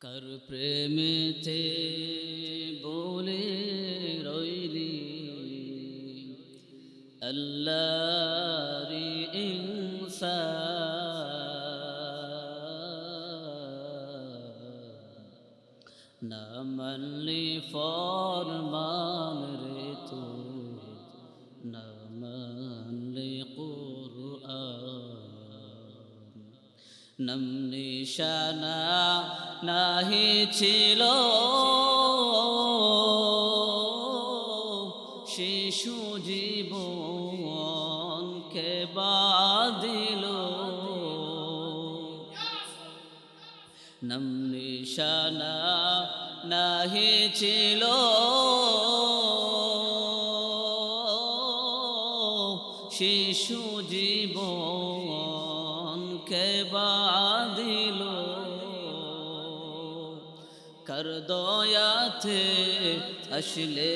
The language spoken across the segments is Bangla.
কর প্রেমেতে বলে রইলি আল্লাহরি ইনসা না মানলি ফরমান রে তু না মানলি কুরআন নম নিশানা নাহি ছিল। শিশু জীবন কে বাদিল নম নিশানা নাহি ছিল। কর দয়াতে আসলে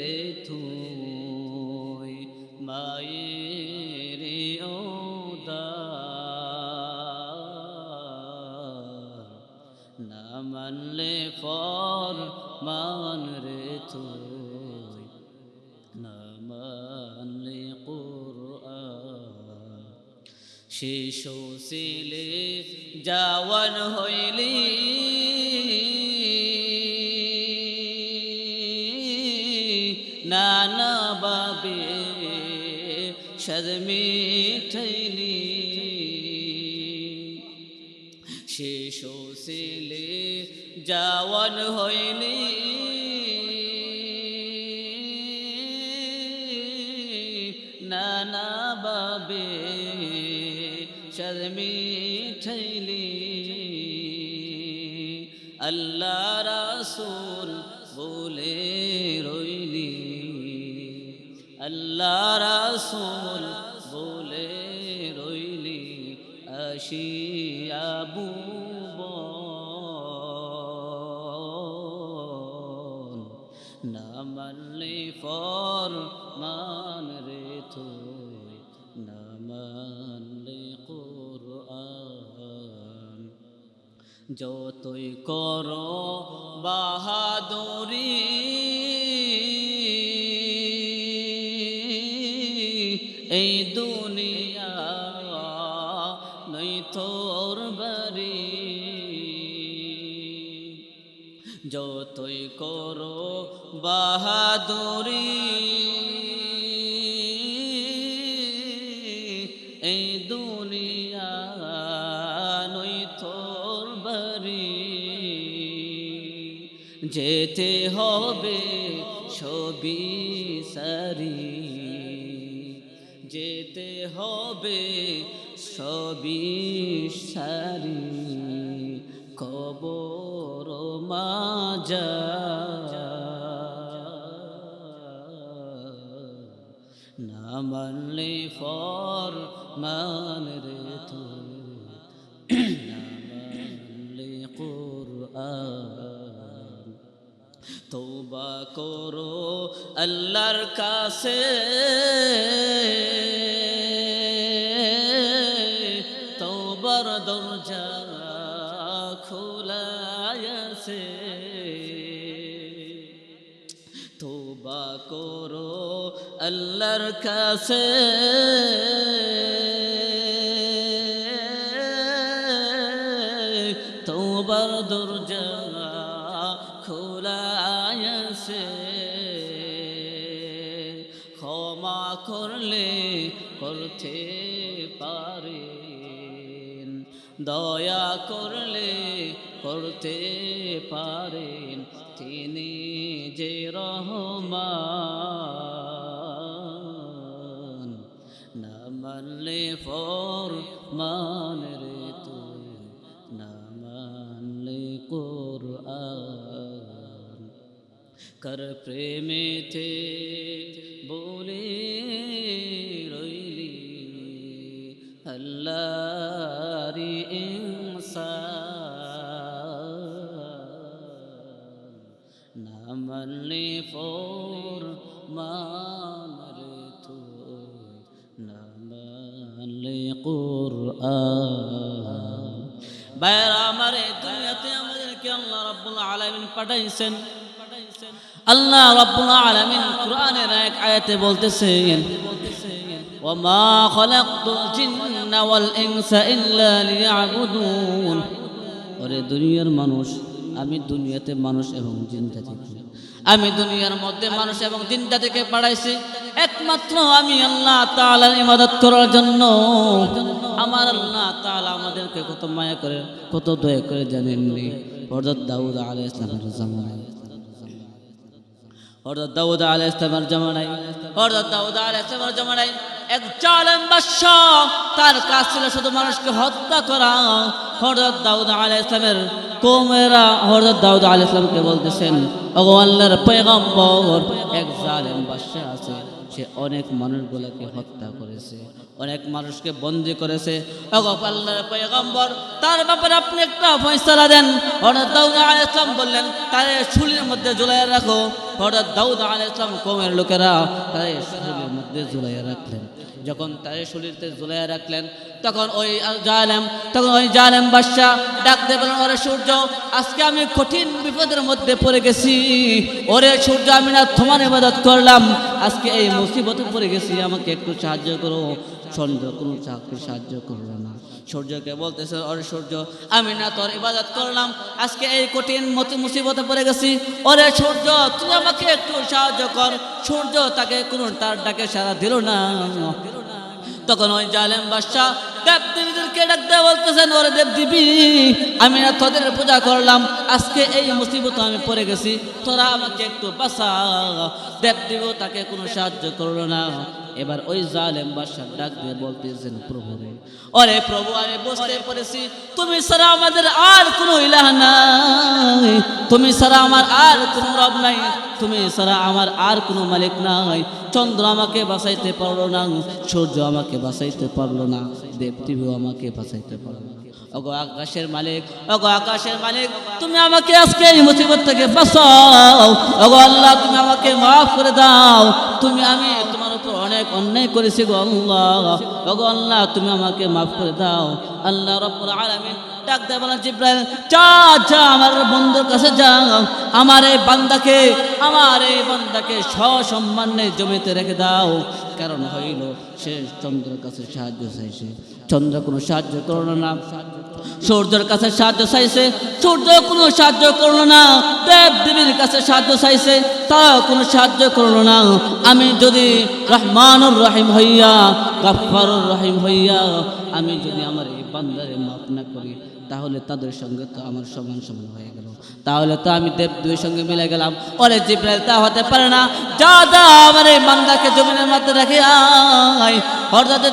রে তুই মায়ের না মানলে ফর মান রে তুই না মানলে শিশু সিলে যাওয়ান হইলি নানা বাবে সদমি ঠৈলি। শিশু সিলে যাওয়ান হইলি নানা বাবে শর্মি ঠৈলি। আল্লাহ রাসূল বলে রইলি আল্লাহ রাসূল বলে রইলি বুবন না মানলে ফর মান রে তুই, না মানলে যতই কর বাহাদুরি বাহাদুরি। এই দুনিয়া নই তোর বাড়ি। যেতে হবে ছবি সারি। যেতে হবে ছবি সারি। কবর মাজা না মানলে ফর মান রে তো না মানলে কোরআন। করো আল্লাহর কাছে। আল্লাহর কাছে। তোবার দরজা খোলায়াছে ক্ষমা করলে করতে পারেন। দয়া করলে করতে পারেন। তিনি যে রহমান কর প্রেমেতে বলে রইলি আল্লাহরি ইনসান। না মানলে ফোর মান রে তুই না মানলে কোরআন। বাইরা আমার দুনিয়াতে আমাদের নবীকে আল্লাহ রাব্বুল আলামিন পাঠাইছেন। আল্লাহ রাব্বুল আলামিন কোরআনের এক আয়াতে বলতেছেন খলাকতুল জিন্না ওয়াল ইনসা ইল্লা লিয়াবুদুন। ওরে দুনিয়ার মানুষ, আমি দুনিয়াতে মানুষ এবং জিন জাতিকে আমি দুনিয়ার মধ্যে মানুষ এবং জিন জাতিকে পাঠাইছি একমাত্র আমি আল্লাহ তাআলার ইবাদত করার জন্য। আমার আল্লাহ তাআলা আমাদেরকে কত মায়া করে, কত দয়া করে জানেননি। হযরত দাউদ আলাইহিস সালামের জামানায়। হযরত দাউদ আলাইহিস ইসলামের জমানায়। হরদত দাউদ আলাইহিস ইসলামের জমানায় এক জালেম বাদশা তার কাজ ছিল শুধু মানুষকে হত্যা করা। হরদত দাউদ আলাইহিস ইসলামের কওমেরা হরদত দাউদ আলাইহিস ইসলামকে বলতেছেন, ওগো আল্লাহর পয়গম্বর, এক জালেম বাদশা আছে। সে অনেক মানুষগুলোকে হত্যা করেছে, অনেক মানুষকে বন্দি করেছে। তার ব্যাপারে আপনি একটা ফয়সলা দেন। হঠাৎ দাউদ আল ইসলাম বললেন তাদের শুলির মধ্যে জুলাই রাখো। হঠাৎ দাউদ আল ইসলাম কমের লোকেরা তাদের শুলির মধ্যে ঝুলাইয়া রাখলেন। যখন তাদের শরীরতে জুলাইয়া রাখলেন, তখন ওই জালেম, তখন ওই জালেম বাদশাহ ডাকতে বলেন ওরে সূর্য, আজকে আমি কঠিন বিপদের মধ্যে পড়ে গেছি। ওরে সূর্য, আমি না তোমার ইবাদত করলাম। আজকে এই মুসিবতে পড়ে গেছি, আমাকে একটু সাহায্য করো। সন্ধ্যা কোনো চাকরি সাহায্য করল না। সূর্যকে বলতেছে, অরে সূর্য, আমি না তোর ইবাদত করলাম, আজকে এই কঠিন মতি মুসিবতে পড়ে গেছি। অরে সূর্য, তুই আমাকে একটু সাহায্য কর। সূর্য তাকে কোনো তার ডাকে সারা দিল না। তখন ওই জালেম বাদশাহ দেব দেবীদেরকে ডাক দেয়া বলতেছেন ওরে দেব দিবি, আমি না তোদের পূজা করলাম, আজকে এই মুসিবত আমি পড়ে গেছি, তোরা আমাকে একটু বাঁচা। দেব দিব তাকে কোনো সাহায্য করল না। এবার ওই জালেম বাদশাহ ডাক দিয়ে বলতেছেন, প্রভু রে। ওরে প্রভু আমি বুঝতে পেরেছি। তুমি ছাড়া আমাদের আর কোনো ইলাহ নাই। তুমি ছাড়া আমার আর কোনো রব নাই। তুমি ছাড়া আমার আর কোনো মালিক নাই। চন্দ্র আমাকে বাঁচাইতে পারল না, সূর্য আমাকে বাঁচাইতে পারল না দেবদেবীও আমাকে বাঁচাইতে পারল না। ওগো আকাশের মালিক, ওগো আকাশের মালিক, তুমি আমাকে আজকে এই মুসিবত থেকে বাঁচাও। ওগো আল্লাহ, তুমি আমাকে মাফ করে দাও। তুমি আমি তোমার উপর অনেক অন্যায় করেছি গো আল্লাহ। ওগো আল্লাহ, তুমি আমাকে মাফ করে দাও। আল্লাহ রব্বুল আলামিন বলেন, জিব্রাইল আমার বন্ধুর কাছে যা। আমার এই বান্দাকে, আমার এই বান্দাকে সসম্মানে জমিতে রেখে দাও। কারণ হইল, সে চন্দ্রের কাছে সাহায্য চাইছে। চন্দ্র কোনো সাহায্য করল না। সূর্যের কাছে সাহায্য চাইছে। সূর্য কোনো সাহায্য করল না। দেব দেবীর কাছে সাহায্য চাইছে। তাও কোনো সাহায্য করল না। আমি যদি রহমানুর রহিম হইয়া গাফারুর রহিম হইয়া, আমি যদি আমার এই বান্দারে মাফ না করি, তাহলে তাদের সঙ্গে তো আমার সমান সমান হয়ে গেল। তাহলে তো আমি দেব দুই সঙ্গে মিলে গেলাম। ওরে জিব্রাইল, তা হতে পারে না। যা আমার এই বান্দাকে জমিনের মধ্যে রাখি আয়।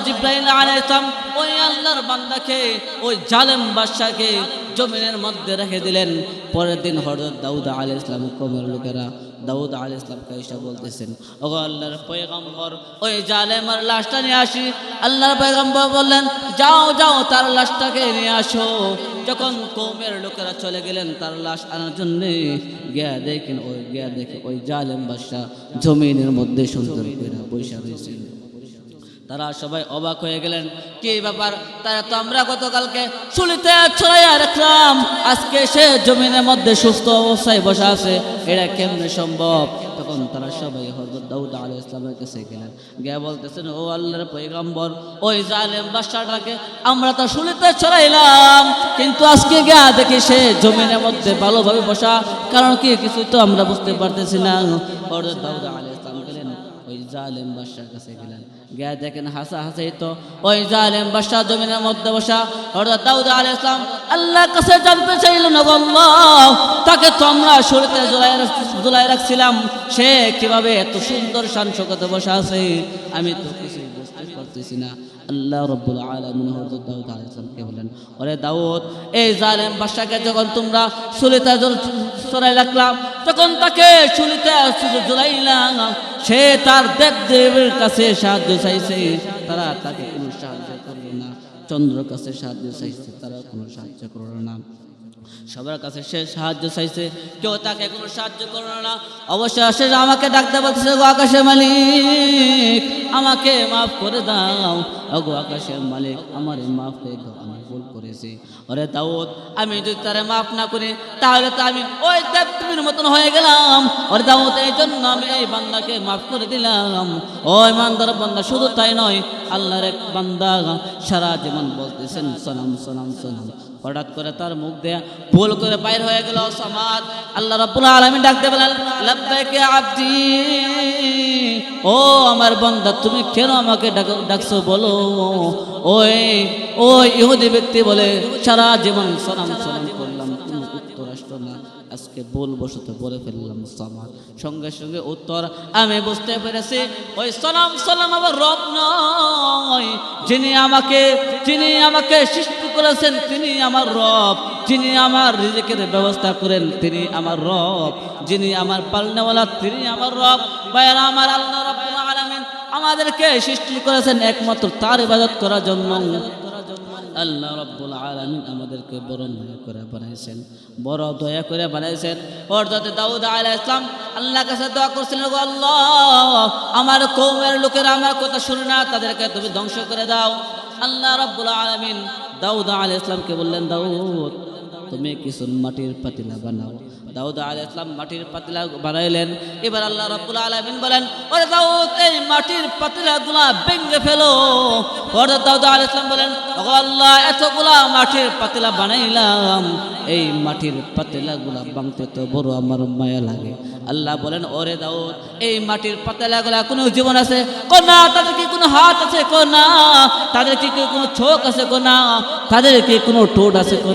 জিব্রাইল আলাইহিস সালাম ওই আল্লাহর বান্দাকে, ওই জালেম বাদশাকে জমিনের মধ্যে রেখে দিলেন। পরের দিন হরদত দাউদ আলাইহিস সালাম কমের লোকেরা দাউদ আল ইসলাম এসে বলতেছেন ও আল্লাহর পয়গম্বর, ওই জালেমার লাশটা নিয়ে আসি। আল্লাহর পয়গম্বর বললেন, যাও যাও, তার লাশটাকে নিয়ে আসো। যখন কৌমের লোকেরা চলে গেলেন, তার লাশ আনার জন্য গিয়া দেখেন, ওই গিয়া দেখে ওই জালেম বাসা জমিনের মধ্যে সুন্দর করে বৈশা রয়েছেন। তারা সবাই অবাক হয়ে গেলেন, কি ব্যাপার? তারা তো আমরা গতকালকে শুলিতে ছড়াইয়া রাখলাম। আজকে সে জমিনের মধ্যে সুস্থ অবস্থায় বসা আছে। এটা কেমনে সম্ভব? তখন তারা সবাই হজরত দাউদ আলী ইসলামের কাছে গেলেন। গিয়ে বলতেছেন, ও আল্লাহর পৈগম্বর ওই জালেম বাদশাটাকে আমরা তো শুলিতে ছড়াইলাম। কিন্তু আজকে গিয়া দেখি সে জমিনের মধ্যে ভালোভাবে বসা। কারণ কি কিছু তো আমরা বুঝতে পারতেছি না। হজরত দাউদ আলী ইসলাম গেলেন, ওই জালেম বাদশার কাছে গেলেন। গিয়া দেখেন হাসা হাসাই তো ওই জালেম বাদশা জমিনের মধ্যে বসা। হঠাৎ দাউদ আলী ইসলাম আল্লাহর কাছে জানতে চাইল না, আল্লাহ, তাকে তো আমরা শুরুতে জুলাই রাখছিলাম, সে কীভাবে এত সুন্দর শান শোকাতে বসা আছে? আমি তো কিছুই বুঝতে পারতেছি না। আল্লাহ রব্বুল আলমিন হজরত দাউদ আলী ইসলামকে বলেন, ওরে দাউদ, এই জালেম বাদশাকে যখন তোমরা সুলিতে সরাই রাখলাম, তখন তাকে সুলিতে জুলাইলাম সে তার দেব দেবের কাছে সাহায্য চাইছে, তারা তাকে কোনো সাহায্য করল না। চন্দ্র কাছে সাহায্য চাইছে তারা কোনো সাহায্য করল না। সবার কাছে সে সাহায্য চাইছে। কেউ তাকে কোনো সাহায্য করল না। অবশ্যই সে আমাকে ডাকতে বলতেছে, গো আকাশের মালিক, আমাকে মাফ করে দাও। অগো আকাশের মালিক, আমার মাফ করে দাও, আমি ভুল করেছি। ওরে দাউদ, আমি যদি তারে মাফ না করি, তাহলে তো আমি ওই দেবীর মতন হয়ে গেলাম। ওরে দাউদ এই জন্য আমি এই বান্দাকে মাফ করে দিলাম। ওই মান্দার বান্দা শুধু তাই নয় আল্লাহর এক বান্দা সারা জীবন বলতেছেন সলাম সলাম সলাম হঠাৎ করে তার মুখ দেয়া ভুল করে বাইর হয়ে গেল সমাজ। আল্লাহ রাব্বুল আলামিন ডাকতে বলেন ও আমার বান্দা, তুমি কেন আমাকে ডাক- ডাকছো বলো? ওই ওই ইহুদি ব্যক্তি বলে, সারা জীবন সালাম সালাম বল বসতে বলে ফেললাম, সামাদ। সঙ্গে সঙ্গে উত্তর, আমি বুঝতে পেরেছি, ওই সালাম সালাম আমার রব নয়। যিনি আমাকে যিনি আমাকে সৃষ্টি করেছেন, তিনি আমার রব। যিনি আমার রিজিকের ব্যবস্থা করেন, তিনি আমার রব। যিনি আমার পালনেওয়ালা, তিনি আমার রব। ভাইয়ারা, আমার আল্লাহ আলামিন আমাদেরকে সৃষ্টি করেছেন একমাত্র তার ইবাদত করার জন্য। আল্লাহ রব্বুল আলমিন আমাদেরকে বড় দয়া করে বানাইছেন। বড় দয়া করে বানাইছেন। যাতে দাউদ আলাহ ইসলাম আল্লাহ কাছে দোয়া করছিলেন গো আল্লাহ, আমার কৌমের লোকেরা আমার কথা শুনে না, তাদেরকে তুমি ধ্বংস করে দাও। আল্লাহ রব্বুল আলমিন দাউদ আলাহ ইসলামকে বললেন, দাউদ, তুমি কিছু মাটির পাতিলা বানাও দাউদ আলাইহিস সালাম মাটির পাতিলা বানাইলেন। এবার আল্লাহ রাব্বুল আলামিন বলেন, ওরে দাউদ, এই মাটির পাতিলাগুলা ভেঙে ফেলো। ওরে দাউদ আলাইহিস সালাম বলেন আল্লাহ, এতগুলা মাটির পাতিলা বানাইলাম। এই মাটির পাতিলাগুলা ভাঙতে তো বড় আমার মায়া লাগে। আল্লাহ বলেন, ওরে দাউদ, এই মাটির পাতিলাগুলা কোনো জীবন আছে? কো না তাদের কি কোনো হাত আছে? কো না তাদের কি কোনো চোখ আছে? কো না তাদের কি কোনো ঠোঁট আছে? কো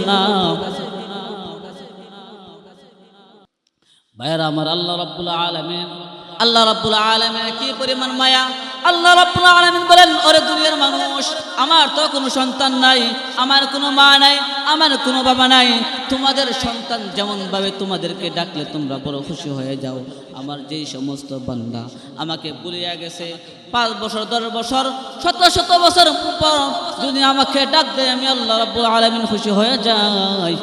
ভাইয়েরা, আমার আল্লাহ রাব্বুল আলামিন, আল্লাহ রাব্বুল আলামিন কি পরিমাণ মায়া? আল্লাহ রাব্বুল আলামিন বলেন, ওরে দুনিয়ার মানুষ, আমার তো কোনো সন্তান নাই, আমার কোনো মা নাই, আমার কোনো বাবা নাই। তোমাদের সন্তান যেমন ভাবে তোমাদেরকে ডাকলে তোমরা বড় খুশি হয়ে যাও। আমার যেই সমস্ত বান্দা আমাকে বলিয়া গেছে, পাঁচ বছর, দশ বছর, শত শত বছর পর যদি আমাকে ডাক দেয়, আমি আল্লাহ রাব্বুল আলামিন খুশি হয়ে যাই।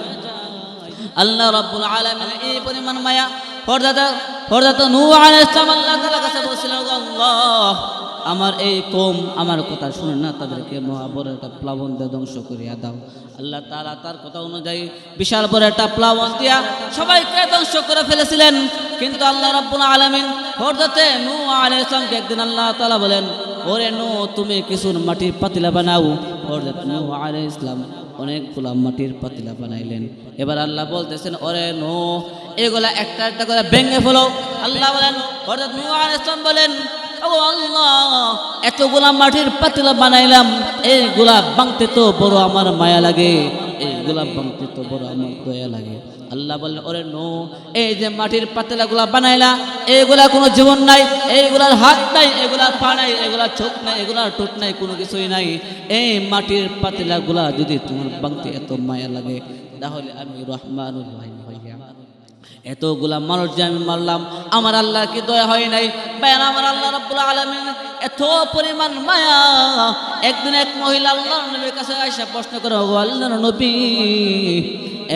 আল্লাহ রাব্বুল আলামিন এই পরিমাণ মায়া সালাম আল্লাহ কাছে বলছিলেন "ও আল্লাহ, আমার এই কম আমার কথা শুনে না, তাদেরকে মহাবড় একটা প্লাবন দিয়ে ধ্বংস করিয়া দাও। আল্লাহ তাআলা তার কথা অনুযায়ী বিশাল বড় একটা প্লাবন দিয়া সবাইকে ধ্বংস করে ফেলেছিলেন। কিন্তু আল্লাহ রাব্বুল আলামিন হরদাতে নু আলাইহিস সালামকে একদিন আল্লাহ তাআলা বলেন, ওরে নূহ, তুমি কিছু মাটির পাতিলা বানাও। হরদাত নূহ আলাইহিস সালাম অনেকগুলা মাটির পাতিলা বানাইলেন। এবার আল্লাহ বলতেছেন, ওরে নো এগুলা একটা একটা করে ভেঙে ফেলো। আল্লাহ বলেন হঠাৎ নূহ আলাইহিস সালাম বলেন, ও আল্লাহ এতগুলা মাটির পাতিলা বানাইলাম, এই এইগুলা বাংতে তো বড় আমার মায়া লাগে এইগুলা বাংতে তো বড় আমার দয়া লাগে। আল্লাহ বললেন ওরে নো এই যে মাটির পাতলাগুলা বানাইলা এইগুলা কোনো জীবন নাই এইগুলার হাত নাই, এগুলার পা নাই, এগুলার চোখ নাই, এগুলার ঠোঁট নাই, কোনো কিছুই নাই। এই মাটির পাতলাগুলা যদি তোমার বাংতে এত মায়া লাগে, তাহলে আমি রহমানুর রহিম হইয়া এতগুলা মানুষ যে আমি মারলাম, আমার আল্লাহ কি দয়া হয় নাই? বেন আমার আল্লাহ রাব্বুল আলামিন এত পরিমাণ মায়া। একদিন এক মহিলা আল্লাহ নবীর কাছে আইসা প্রশ্ন করে ও আল্লাহ নবী,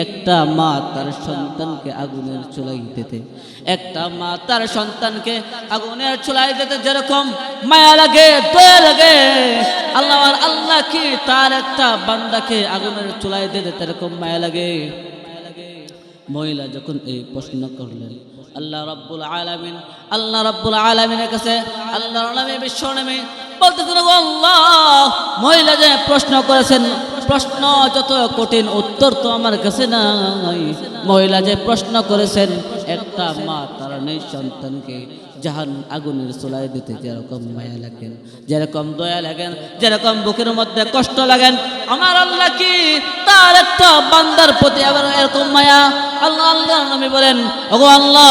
একটা মা তার সন্তানকে আগুনের চুলাই দিতে, একটা মা তার সন্তানকে আগুনের চুলাই দিতে যেরকম মায়া লাগে, দয়া লাগে, আল্লাহ আল্লাহ কি তার একটা বান্দাকে আগুনের চুলাই দিতে এরকম মায়া লাগে? মহিলা যখন এই প্রশ্ন করলেন, আল্লাহ রব্বুল আলামিন, আল্লাহ রব্বুল আলামিনের কাছে আল্লাহর নামে বিশ্ব নামে বলতেছেন "ও আল্লাহ, মহিলা যে প্রশ্ন করেছেন, প্রশ্ন যত কঠিন উত্তর তো আমার কাছে নাই। মহিলা যে প্রশ্ন করেছেন, একটা মা তার নেই সন্তানকে জাহান আগুনের চুলাই দিতে যেরকম মায়া লাগেন, যেরকম দয়া লাগেন, যেরকম বুকের মধ্যে কষ্ট লাগেন, আমার আল্লাহ কি? তার একটা বান্দার প্রতি আবার এরকম মায়া? আল্লাহ আল্লাহ, নবী বলেন, ওগো আল্লাহ,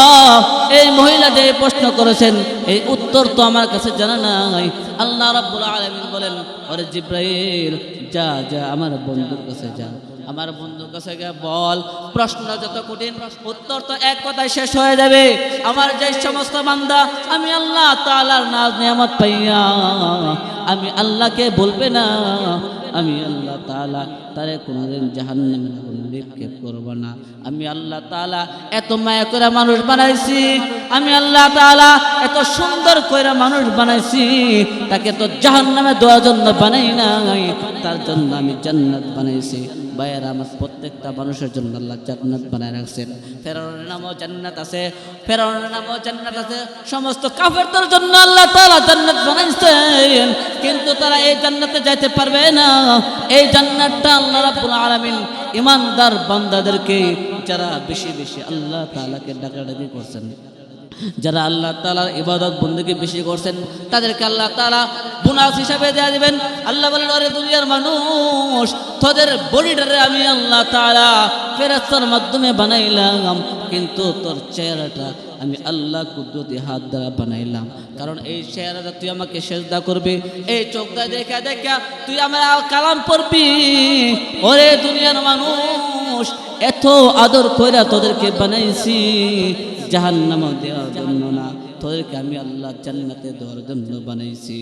এই মহিলা যে প্রশ্ন করেছেন, এই উত্তর তো আমার কাছে জানা নাই। আল্লাহ রাব্বুল আলামিন বলেন, ওরে জিব্রাইল, যা যা, আমার বন্ধুর কাছে যা। আমার বন্ধুর কাছে গিয়ে বল, প্রশ্ন যত কঠিন, উত্তর তো এক কথায় শেষ হয়ে যাবে। আমার যে সমস্ত বান্দা, আমি আল্লাহ তাআলার নাজ নিয়ামত পাইয়া, আমি আল্লাহকে বলবে না, আমি আল্লাহ তাআলা তারে কোনোদিন জাহান্নামের আগুন নিক্ষেপ করব না। আমি আল্লাহ তাআলা এত মায়া করে মানুষ বানাইছি, আমি আল্লাহ তাআলা এত সুন্দর করে মানুষ বানাইছি, তাকে তো জাহান্নামে দেওয়ার জন্য বানাই নাই, তার জন্য আমি জান্নাত বানাইছি। ভাইয়েরা, আমার প্রত্যেকটা মানুষের জন্য আল্লাহ জান্নাত বানায় রাখছেন। ফেরাউনের নামও জান্নাত আছে, ফেরাউনের নামও জান্নাত আছে। সমস্ত কাফেরদের জন্য আল্লাহ তাআলা জান্নাত বানাইছেন। কিন্তু তারা এই জান্নাতে যাইতে পারবে না। এই জান্নাতটা আল্লাহ রাব্বুল আলামিন ইমানদার বান্দাদেরকে, যারা বেশি বেশি আল্লাহ তাআলাকে ডাকাডাকি করছেন, যারা আল্লাহ তালার ইবাদত বন্দীকে বেশি করছেন, তাদেরকে আল্লাহ তালা বোনাস হিসাবে দেওয়া দিবেন। আল্লাহ বলেন দুনিয়ার মানুষ তোদের বডিটারে আমি আল্লাহ তালা ফেরাস্তার মাধ্যমে বানাইলাম, কিন্তু তোর চেহারাটা আমি আল্লাহ কুদরতি হাত দ্বারা বানাইলাম। কারণ এই চেহারাটা তুই আমাকে সেজদা করবি, এই চোখটা দেখা দেখা তুই আমার কালাম পড়বি। ওরে দুনিয়ার মানুষ, এত আদর কইরা তোদেরকে বানাইছি জাহান্নামে দেওয়ার জন্য না, তোদেরকে আমি আল্লাহ জান্নাতে দেওয়ার জন্য বানাইছি।